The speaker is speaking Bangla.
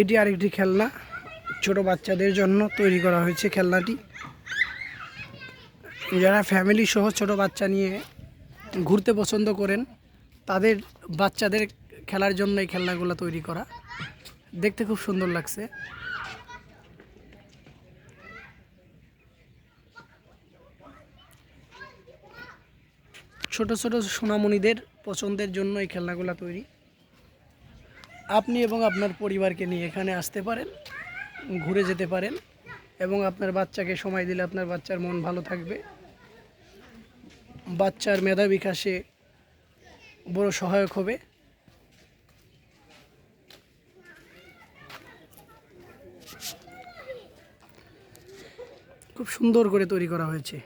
এটি আরেকটি খেলনা ছোট বাচ্চাদের জন্য তৈরি করা হয়েছে খেলনাটি। যারা ফ্যামিলি সহ ছোট বাচ্চা নিয়ে ঘুরতে পছন্দ করেন, তাদের বাচ্চাদের খেলার জন্য এই খেলনাগুলো তৈরি করা। দেখতে খুব সুন্দর লাগছে। ছোট ছোট সোনামণিদের পছন্দের জন্য এই খেলনাগুলো তৈরি। আপনি এবং আপনার পরিবারকে নিয়ে এখানে আসতে পারেন, ঘুরে যেতে পারেন এবং আপনার বাচ্চাকে সময় দিলে আপনার বাচ্চার মন ভালো থাকবে। বাচ্চার মেধা বিকাশে বড় সহায়ক হবে। খুব সুন্দর করে তৈরি করা হয়েছে।